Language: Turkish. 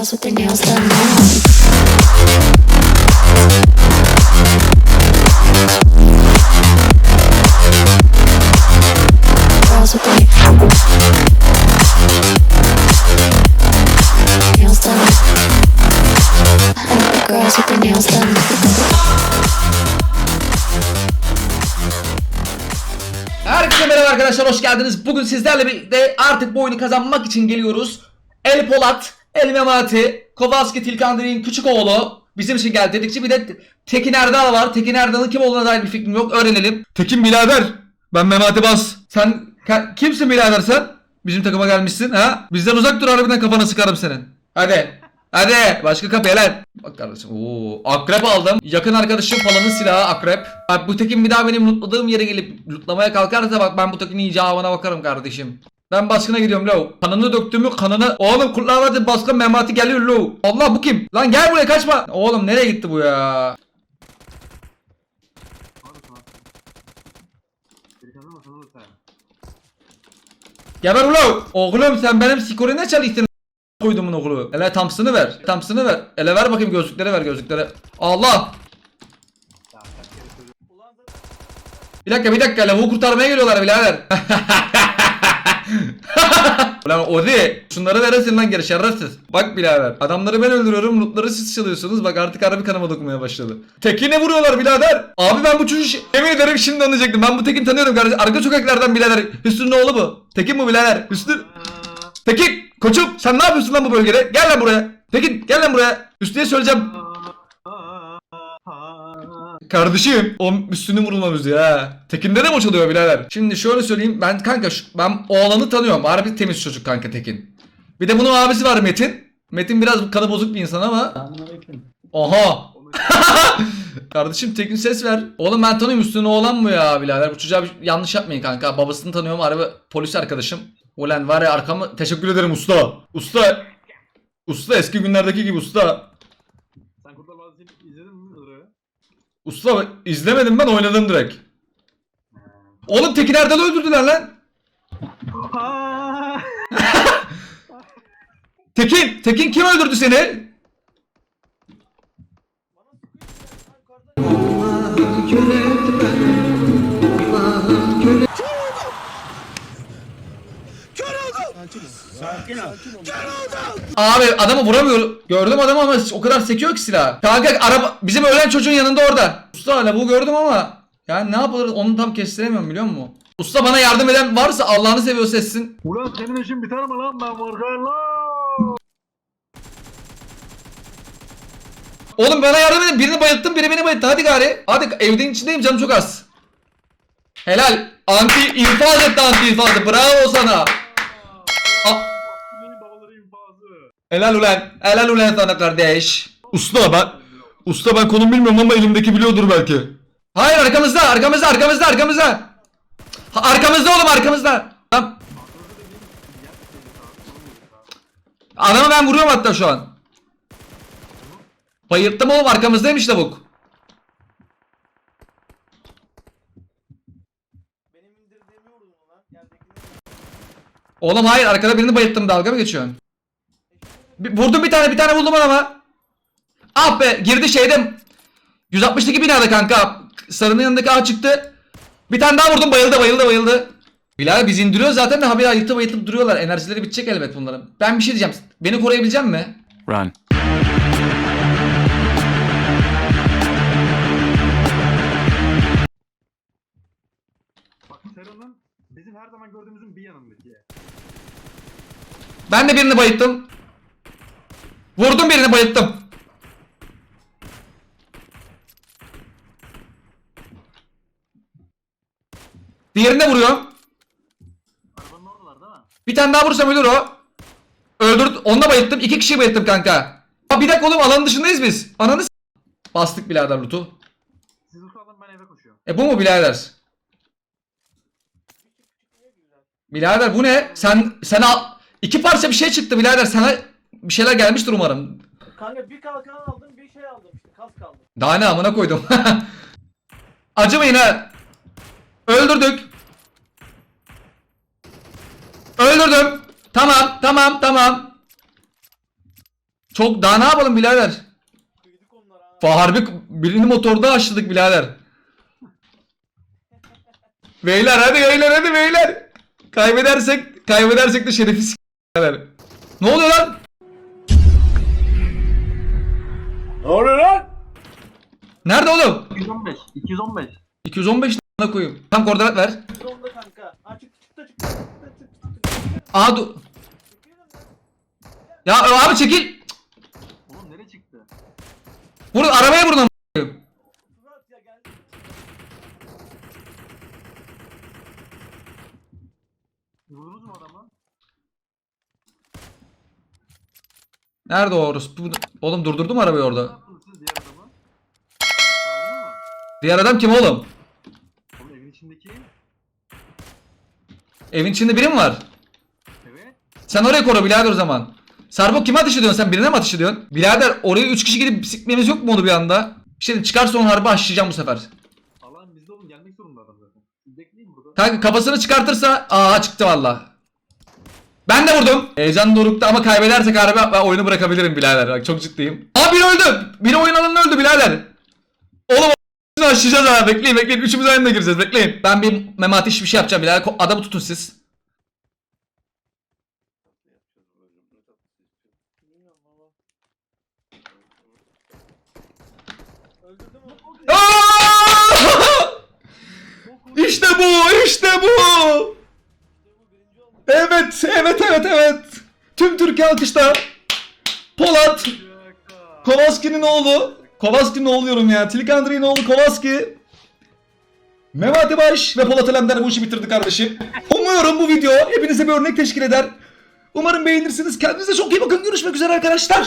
Girls with their nails done now. Merhaba arkadaşlar hoş geldiniz. Bugün sizlerle birlikte artık bu oyunu kazanmak için geliyoruz. El Polat, El Memati, Kowalski Tilkandri'nin küçük oğlu bizim için geldi dedikçe bir de Tekin Erdal var. Tekin Erdal'ın kim olduğuna dair bir fikrim yok. Öğrenelim. Tekin birader. Ben Memati Bas. Sen kimsin birader sen? Bizim takıma gelmişsin ha? Bizden uzak dur harbiden kafana sıkarım senin. Hadi. Hadi başka kapıya lan. Bak kardeşim. Oo, akrep aldım. Yakın arkadaşım falanın silahı akrep. Bak bu tekin bir daha benim lootladığım yere gelip lootlamaya kalkarsa bak ben bu tekin icabına bakarım kardeşim. Ben baskına gidiyorum lo. Kanını döktüğümü kanını. Oğlum kurtlar vardı baskın memati geliyor lo. Allah bu kim? Lan gel buraya kaçma. Oğlum nereye gitti bu ya? Geber ulan. Oğlum sen benim skoru ne çalıştın? Koydumun oğlu. Ele Thompson'ı ver. Thompson'ı ver. Ele ver bakayım gözlükleri ver gözlükleri. Allah. Bir dakika bir dakika lavuğu kurtarmaya geliyorlar birader. Ulan Odi şunları veresin lan geri şerefsiz. Bak birader adamları ben öldürüyorum lootları siz çalıyorsunuz bak artık harbi kanıma dokunmaya başladı. Tekin'e vuruyorlar birader. Abi ben bu çocuğu yemin ederim şimdi anlayacaktım. Ben bu Tekin tanıyorum kardeşim. Arka sokaklardan birader. Hüsnü'nün oğlu bu. Tekin bu birader. Hüsnü. Tekin koçum sen ne yapıyorsun lan bu bölgede? Gel lan buraya. Tekin gel lan buraya. Hüsnü'ye söyleyeceğim. Kardeşim o üstünü vurulmamız ya. Tekin'de de mi çalıyor birader? Şimdi şöyle söyleyeyim ben kanka şu- ben oğlanı tanıyorum. Harbi temiz çocuk kanka Tekin. Bir de bunun abisi var Metin. Metin biraz kanı bozuk bir insan ama. Oha. Kardeşim Tekin ses ver. Oğlum ben tanıyorum üstüne oğlan mı ya birader? Bu çocuğa bir yanlış yapmayın kanka. Babasını tanıyorum harbi polis arkadaşım. Ulan var ya arkamı teşekkür ederim usta. Usta. Usta eski günlerdeki gibi usta. Sen Kurtlar Vadisi'ni izledin mi Irak'ı? Usta izlemedim ben oynadım direkt. Oğlum Tekin Erdal'ı öldürdüler lan. Tekin, Tekin kim öldürdü seni? Abi adamı vuramıyor. Gördüm adamı ama o kadar sekiyor ki silah. Kanka araba bizim ölen çocuğun yanında orada. Usta hala bu gördüm ama yani ne yapılır onu tam kestiremiyorum biliyor musun? Usta bana yardım eden varsa Allah'ını seviyorsa etsin. Ulan senin işin biter mi lan ben varken lan? Oğlum bana yardım edin. Birini bayılttım, biri beni bayılttı. Hadi gari. Hadi evin içindeyim canım çok az. Helal. Anti infaz etti anti infazı. Bravo sana. A-. Helal ulan. Helal ulan sana kardeş. Usta ben Usta ben konum bilmiyorum ama elimdeki biliyordur belki. Hayır arkamızda, arkamızda, arkamızda, arkamızda. Arkamızda oğlum arkamızda. Tamam. Adamı ben vuruyorum hatta şu an. Bayılttım oğlum arkamızdaymış lavuk. Oğlum hayır arkada birini bayılttım dalga mı geçiyorsun? Bir- vurdum bir tane bir tane buldum ama. Ah be girdi şeyde. 160'daki binada kanka. Sarının yanındaki ağ çıktı. Bir tane daha vurdum bayıldı bayıldı bayıldı. Bilal biz indiriyor zaten de habire ayıltıp ayıltıp duruyorlar. Enerjileri bitecek elbet bunların. Ben bir şey diyeceğim. Beni koruyabilecek mi? Run. Bak Serhan'ın bizim her zaman gördüğümüzün bir yanındaki. Ben de birini bayılttım. Vurdum birini bayılttım. Diğerini de vuruyorum. Arabanın oradalar değil mi? Bir tane daha vursam ölür o. Öldürdü. Onu da bayılttım. İki kişiyi bayılttım kanka. Aa, bir dakika oğlum alanın dışındayız biz. Ananı s- Bastık birader loot'u. Siz usalın ben eve koşuyorum. E bu mu birader? Birader bu ne? Sen sen al iki parça bir şey çıktı birader. Sana bir şeyler gelmiştir umarım. Kanka bir kalkan aldım bir şey aldım işte kas kaldı. Daha ne amına koydum. Acımayın ha. Öldürdük. Öldürdüm. Tamam, tamam, tamam. Çok daha ne yapalım birader? Ha. Fa- Harbi birini motorda açladık birader. Beyler hadi beyler hadi beyler. Kaybedersek kaybedersek de şerefi s- birader. Ne oluyor lan? Nerede oğlum? 215. 215. 215 ne koyayım? Tam koordinat ver. Zonda kanka. Ha çıktı çıktı çıktı. çıktı, çıktı, çıktı. Aa dur. Ya abi çekil. Oğlum nereye çıktı? Vur arabaya vurun. a**ayım. Fırat ya. Vurdunuz mu adamı? Nerede o orospu? Oğlum durdurdum arabayı orada. yaptınız siz diğer adamı? Aldın mı? Diğer adam kim oğlum? Oğlum evin içindeki. Evin içinde biri mi var? Evet. Sen oraya koru birader o zaman. Sarbo kime ateş ediyorsun sen? Birine mi ateş ediyorsun? Birader oraya 3 kişi gidip sikmemiz yok mu onu bir anda? Bir şey çıkarsa onu harbi aşlayacağım bu sefer. Allah'ım bizde oğlum gelmek zorunda adam zaten. Siz bekleyin burada. Kanka kafasını çıkartırsa aa çıktı valla. Ben de vurdum. Heyecan dorukta ama kaybedersek harbi ben oyunu bırakabilirim birader. Bak çok ciddiyim. Aa biri öldü. Biri oyun alanında öldü birader. Oğlum a**ını aşacağız ha. Bekleyin bekleyin. Üçümüz aynı gireceğiz. Bekleyin. Ben bir memati iş bir şey yapacağım birader. Adamı tutun siz. İşte bu, işte bu. Evet, evet, evet, evet. Tüm Türkiye alkışta. Polat, Şaka. Kovaski'nin oğlu. Kovaski'nin oğlu diyorum ya. Tilikandri'nin oğlu Kovaski. Memati Baş ve Polat Alemdar bu işi bitirdi kardeşim. Umuyorum bu video hepinize bir örnek teşkil eder. Umarım beğenirsiniz. Kendinize çok iyi bakın. Görüşmek üzere arkadaşlar.